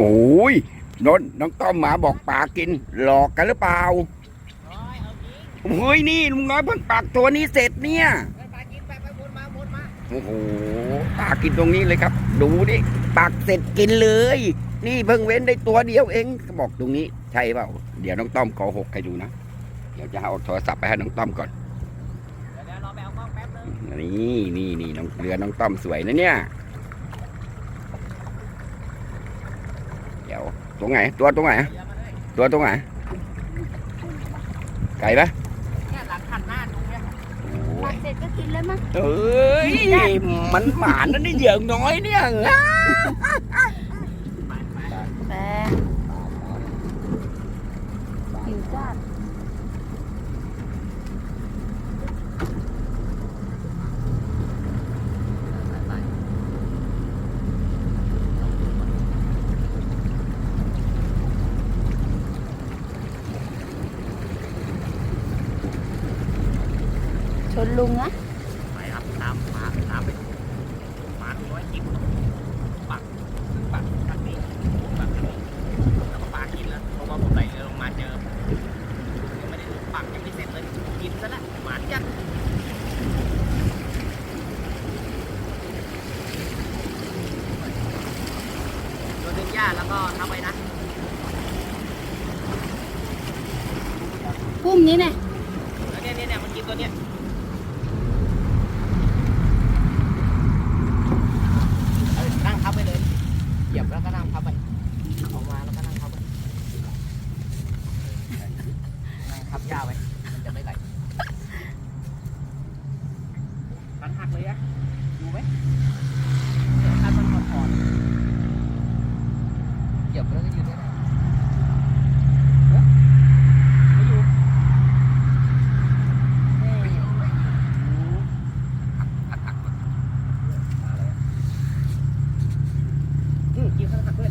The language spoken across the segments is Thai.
โอ้ยนนน้องต้อมหมาบอกปลากิน หลอกกันหรือเปล่าเฮ้ยนี่ลุงน้อยเพิ่งปักตัวนี้เสร็จเนี่ยโอ้โหปลากินตรงนี้เลยครับ ดูดิปักเสร็จกินเลย นี่เพิ่งเว้นได้ตัวเดียวเองเขาบอกตรงนี้ ใช่เปล่า เดี๋ยวน้องต้อมขอหกให้ดูนะ เดี๋ยวจะเอาโทรศัพท์ไปให้น้องต้อมก่อนนี่นี่นี่น้องเรือน้องต้อมสวยนะเนี่ย เดี๋ยวตัวไหน ตัวตรงไหน ตัวตรงไหน ไก่ปะโอ้ปัยกเสร็จก็กินเลยมั้งเอ้ย มันหมานนะนี่เหยื่อน้อยเนี่ยนะแปวจ้า ชน ลุงนะไปครับตามมาตามไปมาร้อยกินปักปักกันี้ปักนี้แล้วก็ปลากินแล้วเพราะว่าผมไหลเรือลงมาเจอยังไม่ได้ปักยังไม่เสร็จเลยกินซะแล้วหมาจัดตัวดึงหญ้าแล้วก็ทำไว้นะ พุ่มนี้เนี่ย แล้วเนี่ยเนี่ยเนี่ยมันกินตัวเนี้ยเอานั่งทับไปเลย เหยียบแล้วก็นั่งทับไปออกมาแล้วก็นั่งทับไปนั่งทับหญ้าไว้ มันจะไม่ไหลมันหักเลยอะดูไหมถ้ามันถอดถอดเหยียบแล้วก็ยืนได้ไหมเอ๊ะไม่อยู่ ไม่อยู่ไม่อยู่หักหักหักอืมกินข้าวหักด้วย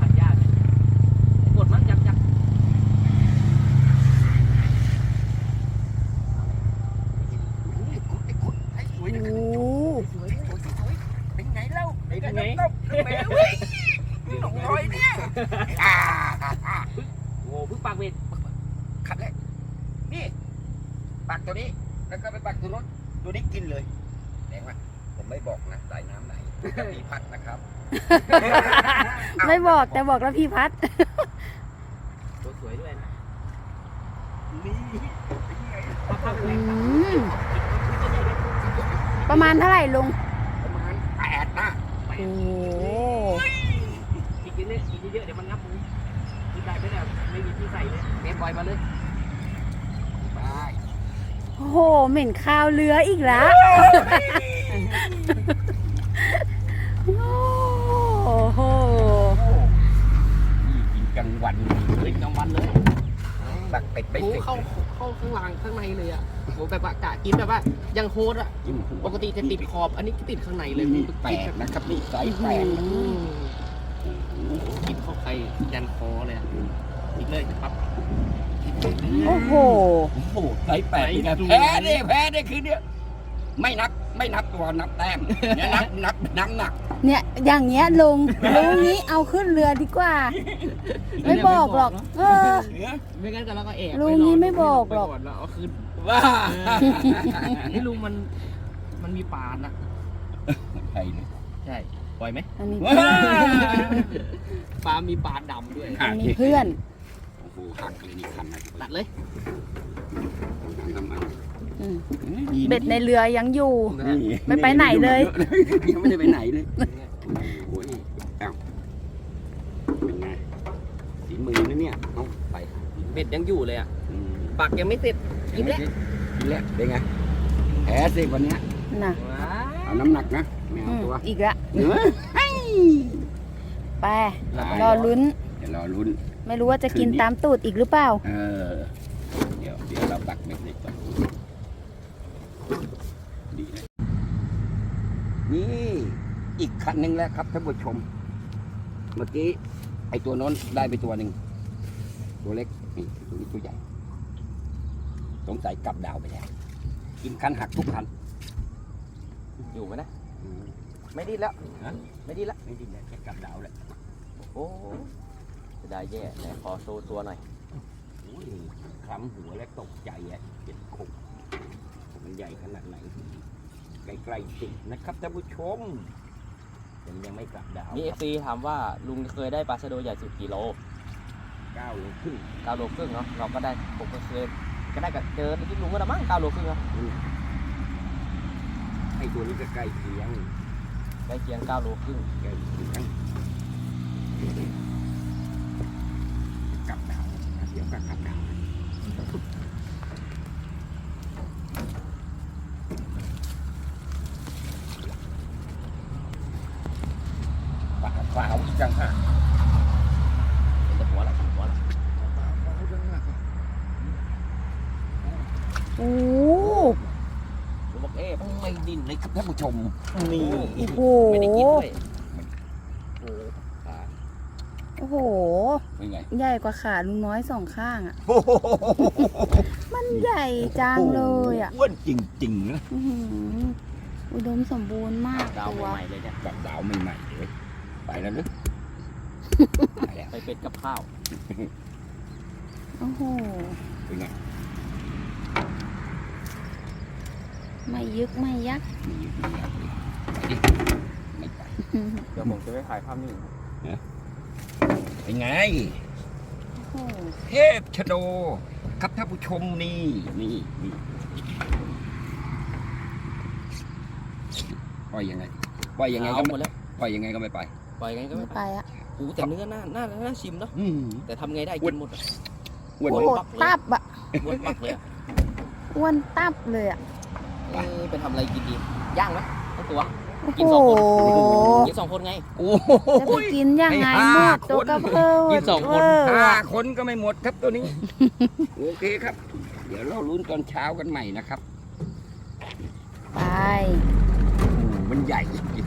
หักยากกดมันจับจับไอ้ขุดไอ้ขุดไอ้สวย โอ้ นะ โห สวยสวยสวยเป็นไงเล่า เป็นไงต้อมเป็นไงเว้ยน้องน้อยเนี่ยอ่าอ่า โอ้เพิ่งปากเบ็ด ขัดเลยนี่ปักตัวนี้ แล้วก็ไปปักตัวนู้นตัวนี้กินเลยแดงว่าผมไม่บอกนะสายน้ำไหนจะมีพัดนะครับ ไม่บอกแต่บอกแล้วพี่พัด ตัวสวยด้วยนะนี่เป็นไงพักพักอืมประมาณเท่าไหร่ลุงประมาณแปดนะไปโอ้โหกินเยอะๆกินเยอะๆเดี๋ยวมันงับมือกินได้ไหมเนี่ยไม่มีที่ใส่เลยเมฟปล่อยมาเลยไปโอ้โหเหม็นข้าวเรืออีกแล้ว กลางวันเลยตักเป็ดไปโอ้สิเข้าเข้าข้างล่างข้างในเลยอะโอ้แบบว่ากะกินแบบว่ายังโฮดอะ จิ้มหัวปกติจะติดขอบอันนี้ติดข้างในเลยนี่แปดนะครับนี่ไซส์แปดอืมกินเข้าไปยันคอเลยอะอีกเลยปั๊บโอ้โหโอ้โหไซส์แปดนี่ไงแพ้ดิแพ้ดิคือเนี่ยไม่นับไม่นับตัวนับแต้มเนี่ยนับนับนับหนัก เนี่ยอย่างเงี้ยลุงลุงนี้เอาขึ้นเรือดีกว่า ไม่บอกหรอก เออ ไม่งั้นก็เราก็แอบลุงนี่ไม่บอกหรอก ไปนแล้วเอาคืนว่านี่ลุงมันมันมีปานนะใช่เลยใช่ปล่อยไหมอันนี้ว้าปลามีปานดำด้วยอันนี้เพื่อน โอ้โหหักเลยนี่คันนะตัดเลยน้ำมัน อืมดีะเบ็ดในเรือยังอยู่ นี่ไม่ไปไหนเลย ยังไม่ได้ไปไหนเลยโอ้ยเอ้าเป็นไงสีมือนะเนี่ยเอาไปเบ็ดยังอยู่เลยอะอืมปักยังไม่เสร็จกินแล้วกินแล้วเป็นไงแพ้สิวันเนี้ยน่ะเอาน้ำหนักนะไม่อืเอามตัวอีกละเนื้อไป รอลุ้น เดี๋ยวรอลุ้น ไม่รู้ว่าจะกินตามตูดอีกหรือเปล่า เออ เดี๋ยวเดี๋ยวเราปักเบ็ดเด็กก่อน ดีเลยนี่อีกคันหนึ่งแล้วครับท่านผู้ชม เมื่อกี้ไอตัวโน้นได้ไปตัวหนึ่งตัวเล็กนี่ตัวนี้ตัวใหญ่สงสัยกลับดาวไปแล้วกินคันหักทุกคัน อยู่ไหมนะ ไม่ดิ้นแล้วฮะ ไม่ดิ้นแล้วไม่ดิ้นแล้วแค่กลับดาวแหละโอ้จะได้แย่ไหนขอโชว์ตัวหน่อยโอ้ยคล้ำหัวและตกใจอะเจ็บคง มันใหญ่ขนาดไหนใกล้ๆติดนะครับท่านผู้ชมแต่มันยังไม่กลับดาวมีเอฟซีถามว่าลุงเคยได้ปลาชะโดใหญ่สุดกี่โลเก้าโลครึ่งเก้าโลครึ่งเนาะเราก็ได้ผมก็เคยก็ได้กับเจอที่ลุงก็ได้มั้งเก้าโลครึ่งเนาะไอ้ตัวนี้ก็ใกล้เคียงใกล้เคียงเก้าโลครึ่งใกล้เคียงกลับดาวนะเดี๋ยวก็กลับดาว นะฝาฝาเอาจังฮะเป็นแต่หัวละหัวละโอ้ลุงบอกเอ๊ะไม่ดิ้นเลยครับท่านผู้ชมนี่โอ้โหไม่ได้กินด้วยโอ้ขาโอ้โหเป็นไงใหญ่กว่าขาลุงน้อยสองข้างอะ มันใหญ่จังเลยอะอ้วนจริงๆนะอื้อหืออุดมสมบูรณ์มากดาวตัวใหม่ๆเลยเนี่ยกับดาวใหม่ๆเลย ไปแล้วนึกไปแล้วไปเป็ดกับข้าว โอ้โห เป็นไงไม่ยึกไม่ยักมีอยู่ที่แล้วเลยไปดิไม่ไปเดี๋ยวผมจะไปถ่ายภาพนิ่งเป็นไง โอ้โหเทพชโด ครับท่านผู้ชมนี่นี่นี่ปล่อยยังไงปล่อยยังไงก็เอาหมไม่ดแล้วปล่อยยังไงก็ไม่ไป ปล่อยไงก็ไม่ไม่ไปไปอะโอ้แต่เนื้อหน้าหน้าหน้าชิมเนาะอืมแต่ทำไงได้กินหมดอะอ้วนโอ้ไหมโหตับอะอ้วนมากเลยอะอ้วนตับเลยอะเอ๊ะไปทำอะไรกินดีย่างไหมทั้งตัว โอ้กินโหสองคน กินสองคนไง โอ้จะไปยกินยังไงให้หมห้าดตัวคน กระเพิดกินสองคนเวร์ห้าอะคนก็ไม่หมดครับตัวนี้ โอเคครับ เดี๋ยวเราลุ้นตอนเช้ากันใหม่นะครับไป โอ้โหมันใหญ่จริง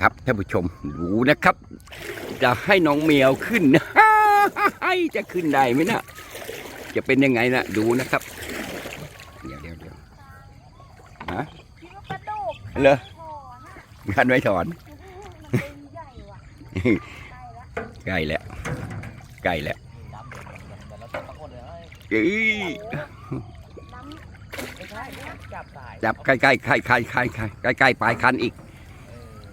ครับท่านผู้ชมดูนะครับ จะให้น้องเมียวขึ้นนะจะขึ้นได้ไหมนะจะเป็นยังไงนะดูนะครับ เดี๋ยวเดี๋ยวเดี๋ยวฮะเลรอกันไว้ถอนใกล้แล้วใกล้แล้วจับใกล้ๆใกล้ๆใกล้ๆใกล้ปลายคันอีก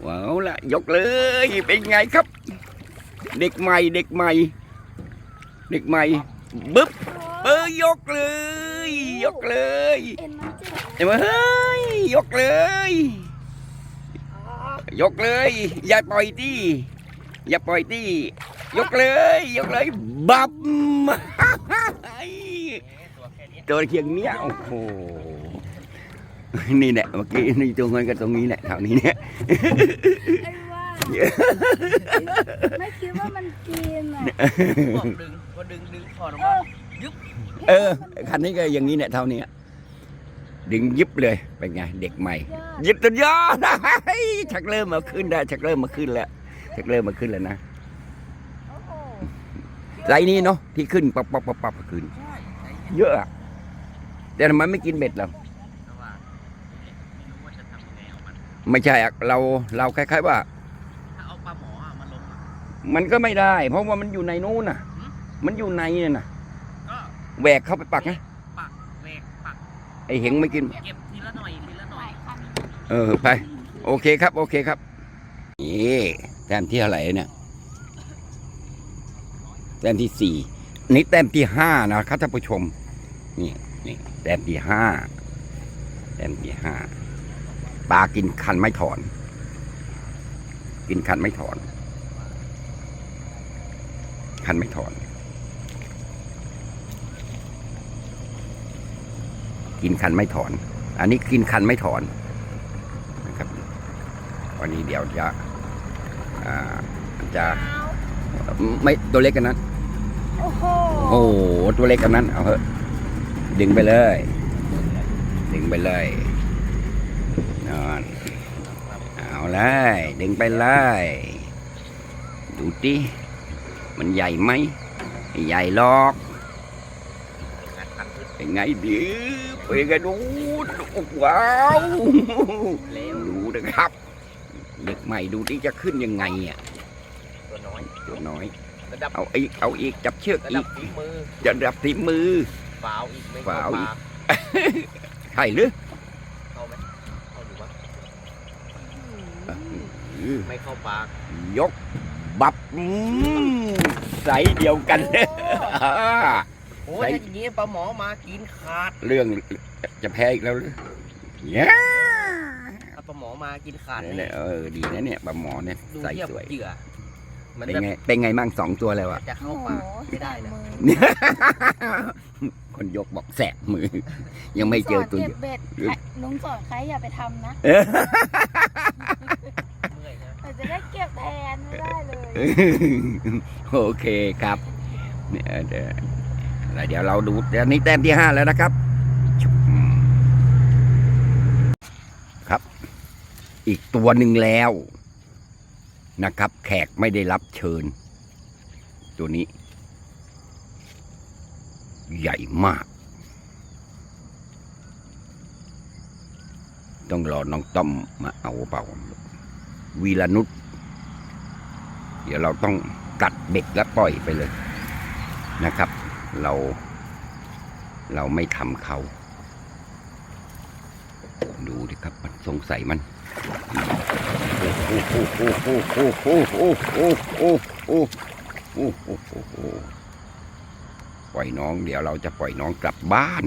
ว้าวละยกเลยเป็นไงครับ เด็กใหม่เด็กใหม่ เด็กใหม่บึ๊บเออยกเลย ยกเลยเอ็มเจ็บเฮ้ยยกเลย ยกเลย อย่าปล่อยที่อย่าปล่อยที่ยกเลย ยกเลยบับตัวแค่นี้ตัวเคียงเนี้ยโอ้โห นี่แหละเมื่อกี้นี่ตัวเงินกับตรงนี้แหละแถวนี้เนี่ยไอ้ว่า ไม่คิดว่ามันกินอะบอกดึงพอดึงดึงถอดออกเอมาอเออคันนี้ก็อย่างนี้เนี่ยเท่านี้ดึงยิบเลยเป็นไงเด็กใหม่ยอดยิบตัวยอดชักเริ่มมาขึ้นได้ชักเริ่มมาขึ้นแล้วชักเริ่มมาขึ้นแล้วนะโอ้โหไรนี้เนาะที่ขึ้นปับปับปับปับขึ้นใช่ใช่เยอะอะแต่ทำไมไม่กินเบ็ดเราแต่ว่าไม่รู้ว่าจะทำยังไงเอามัน ไม่ใช่อะเราเราคล้ายๆว่า ถ้าเอาปลาหมออะมาลงอะ มันก็ไม่ได้ เพราะว่ามันอยู่ในนู้นน่ะมันอยู่ในเนี่ยน่ะก็แหวกเข้าไปปักนะปักแหวกปักไอเหงไม่กิน เก็บทีละหน่อยทีละหน่อย เออไป โอเคครับ โอเคครับนี่แต้มที่เท่าไหร่เนี่ยแต้มที่สี่นี่แต้มที่ห้านะครับท่านผู้ชมนี่นี่แต้มที่ห้าแต้มที่ห้า ปลากินคันไม่ถอน กินคันไม่ถอน คันไม่ถอน กินคันไม่ถอน อันนี้กินคันไม่ถอนนะครับวันนี้เดี๋ยวจะอ่าจะไม่ตัวเล็กกันนั้นโอ้โหโอ้โหตัวเล็กกันนั้นเอาเถอะดึงไปเลย ดึงไปเลยนอน เอาเลยดึงไปเลยดูดิมันใหญ่ไหมไม่ใหญ่หรอกเป็นไงดีเป็นไงดูว้าวเร็วดูนะครับเด็กใหม่ดูที่จะขึ้นยังไงอะตัวน้อยตัวน้อยระดับเอาอีกเอาอีกจับเชือกระอีดับกฝีมือจะดับที่มือฝาวอีกไม่ฝาวอีกเข้ใช่หรือ เข้าไหมเข้าอยู่ปะ อืม ไม่เข้าปาก ยก บับอืมใสเดียวกัน โอ้ใส่ยถ้าอย่างนี้ปลาหมอมากินขาดเรื่องจะแพ้อีกแล้วหรือเย้ถ้าปลาหมอมากินขาดเนี่ยนี่เนี่ยเออดีนะเนี่ยปลาหมอเนี่ยดูใส่เทียบสวย เหยื่อมันเป็นจะไงเป็นไงมั่งสองตัวแล้วอะจะเข้าโอ้โหปากไม่ได้นะคนยกบอกแสบมือ ยังไม่เจอตัวสนเยเก็อะบเบ็ดหรือลุงสอนใครอย่าไปทำนะ จะได้เก็บแทนไม่ได้เลย โอเคครับเนี่ยเดี๋ยวเดี๋ยวเราดูเดี๋ยวนี้แต้มที่ห้าแล้วนะครับ ครับ อีกตัวหนึ่งแล้วนะครับ แขกไม่ได้รับเชิญ ตัวนี้ ใหญ่มาก ต้องรอน้องต้อมมาเอาเปล่า วีรนุษเดี๋ยวเราต้องตัดเบ็ดและปล่อยไปเลยนะครับ เรา เราไม่ทำเขา ดูดิครับมันสงสัยมันโอ้โหโอ้โหโอ้โหโอ้โหโอ้โหโอ้โหโอ้โหปล่อยน้อง เดี๋ยวเราจะปล่อยน้องกลับบ้าน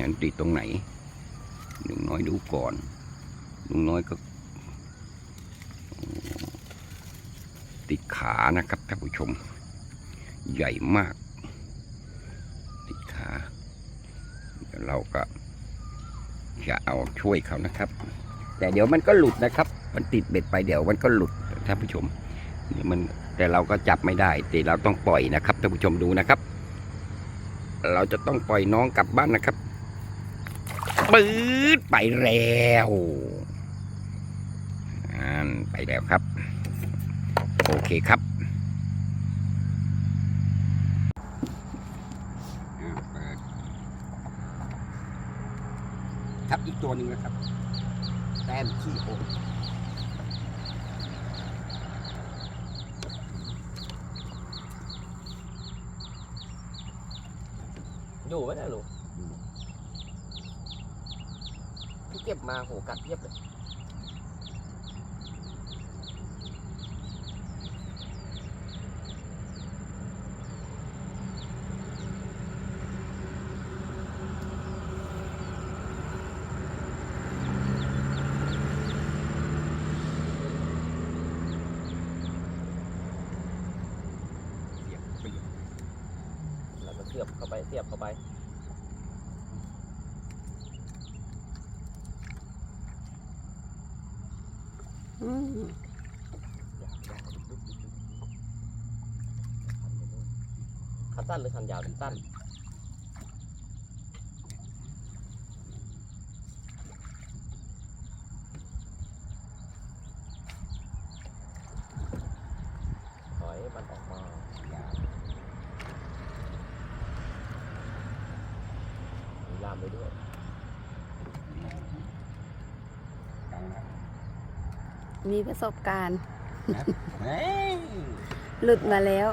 งั้นติดตรงไหนลุงน้อยดูก่อนลุงน้อยก็ ติดขานะครับท่านผู้ชม ใหญ่มาก ติดขาเดี๋ยวเราก็จะเอาช่วยเขานะครับ แต่เดี๋ยวมันก็หลุดนะครับ มันติดเบ็ดไปเดี๋ยวมันก็หลุดท่านผู้ชมเดี๋ยวมันแต่เราก็จับไม่ได้แต่เราต้องปล่อยนะครับท่านผู้ชมดูนะครับ เราจะต้องปล่อยน้องกลับบ้านนะครับปื๊ดไปแล้ว ไปแล้วครับ โอเคครับครับอีกตัวหนึ่งนะครับ แต้มขี้โออยู่ไหมเนะลูกที่เก็บมาโหกัดเทียบเลย เสียบไปอยู่ แล้วก็เสียบ เข้าไปเสียบเข้าไป อืมคันสั้นหรือคันยาวดีสั้นถอยมันออกมามีล่ามไปด้วย มีประสบการณ์เฮ้ยหลุดมาแล้ว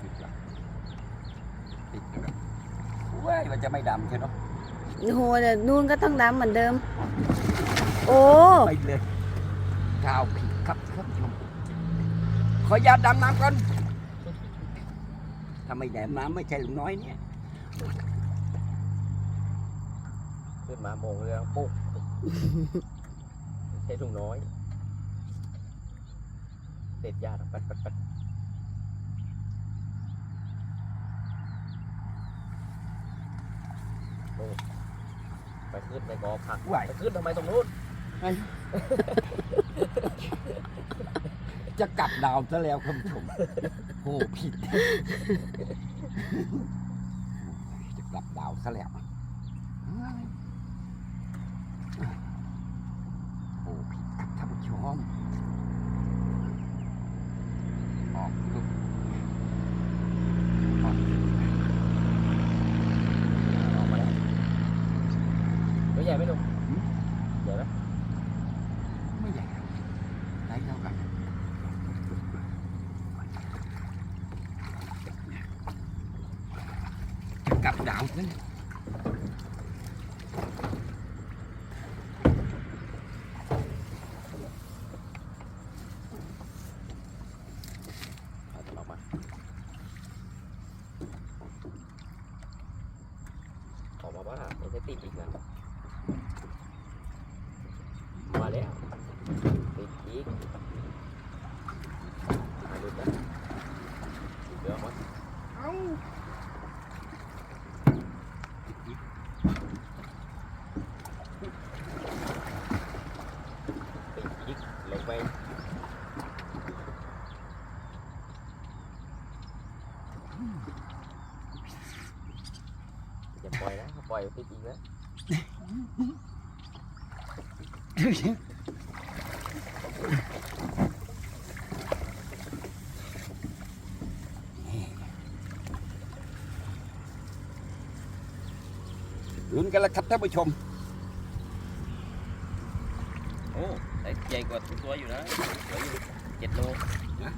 ติดละติดละเว้ยมันจะไม่ดำใช่ไหมโอ้โหเดี๋ยวนู่นก็ต้องดำเหมือนเดิม โอ้ ไปเลยก้าวผิดครับท่านผู้ชมขออยาตดำน้ำก่อนถ้าไม่แดมน้ำไม่ใช่ลุงน้อยเนี่ย ขึ้นมาโมงเรือปุ๊บ ใช้ถุงน้อยเด็ดยาดปัดปัดปัดโน่นไปขึ้นในกอผักไหวไปขึ้นทำไมตรงนู้นจะกลับดาวซะแล้วคุณผู้ชมโอ้ผิด จะกลับดาวซะแล้ว หอมหอมลูกหอมออกมาแล้วตัวใหญ่ไหมลูกใหญ่ไหมไม่ใหญ่ครับไซส์เท่ากันจะกลับดาวนั่น อยนะถ้าปล่อยติดอีกนะลุ้นกันแล้วครับท่านผู้ชม โอ้แต่ใหญ่กว่าทุกตัวอยู่นะสวยอยู่เจ็ดโลนะ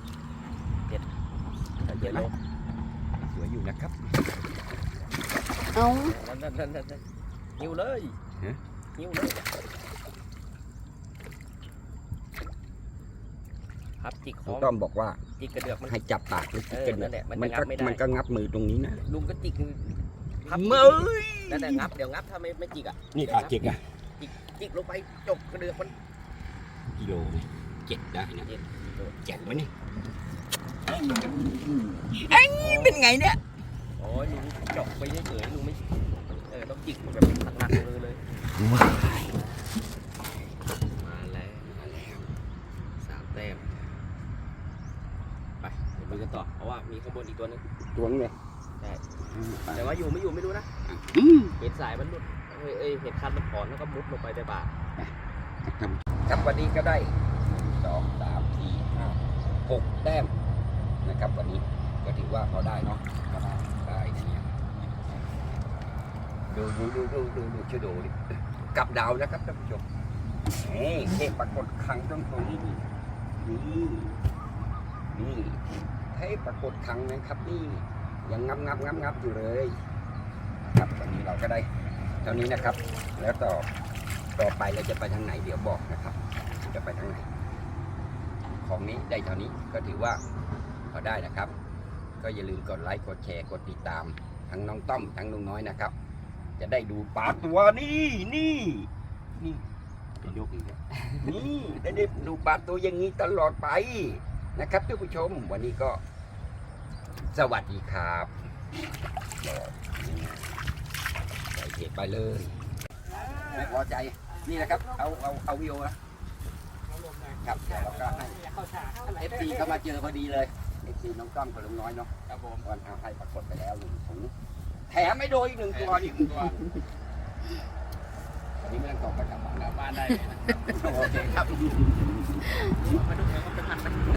เจ็ดเจ็ดโลสวยอยู่นะครับ เอานั่นนั่นนั่นนั่นหิวเลยฮะ หิวเลยครับจิกคน้อองต้อมบอกว่าจิกกระเดือกมัน ให้จับปากหรือเออกันนั่นแหละมันมันจะงัก็บไม่ได้ มันก็งับมือตรงนี้นะลุงก็จิกพับเมื่ยนั่นแหละงับเดี๋ยวงับถ้าไม่ไม่จิกอะ นี่ขาจิกอะจิกลงไปจกกระเดือกมันกิโลเนี่ยเจ็ดได้นะเจ็ดเจ็ดไหมนี่เอ้ยเป็นไงเนี่ย โอ้ยลุงจกไปเฉยๆลุงไม่เออต้องจิกแบบหนักๆเลยว้ายมาแล้วมาแล้วสามแต้มไปเดี๋ยวลุยกันต่อเพราะว่ามีข้างบนอีกตัวนึงตัวนึงเลยใช่แต่ว่าอยู่ไม่อยู่ไม่รู้นะเห็นสายมันหลุดเอ้ยเอ้ยเห็นคันมันถอนแล้วก็มุดลงไปในบ่าครับวันนี้ก็ได้สองสามสี่ห้าหกแต้มนะครับวันนี้ก็ถือว่าพอได้เนาะพอได้เนี่ย ดูดูดูดูดูดูช่วยดูดิกับดาวนะครับท่านผู้ชมนี่เทพปรากฏครั้งตรงตรงนี้นี่นี่นี่เทพปรากฏครั้งนะครับนี่ยังงับงับงับงับอยู่เลย ครับวันนี้เราก็ได้เท่านี้นะครับ แล้วต่อต่อไปเราจะไปทางไหนเดี๋ยวบอกนะครับจะไปทางไหน ของนี้ได้เท่านี้ก็ถือว่าพอได้นะครับ ก็อย่าลืมกดไลค์กดแชร์กดติดตามทั้งน้องต้อมทั้งลุงน้อยนะครับ จะได้ดูปลาตัวนี่นี่นี่เป็นยกอีกแล้วนี่ได้ได้ดูปลาตัวอย่างนี้ตลอดไปนะครับท่านผู้ชมวันนี้ก็ สวัสดีครับใส่เพจไปเลยไม่พอใจนี่นะครับ เอาเอาเอาวิวนะครับเดี๋ยวเราก็ให้เอฟซีเข้ามาเจอพอดีเลยเอฟซีน้องต้อมกับลุงน้อยเนาะครับผมวันเอาให้ปรากฏไปแล้วหนึ่งถุง แถมไม่โดนอีกหนึ่งตัวอีกหนึ่งตัววันนี้ไม่ต้องตกไปกลับบ้านกลับบ้านได้ โอเคครับ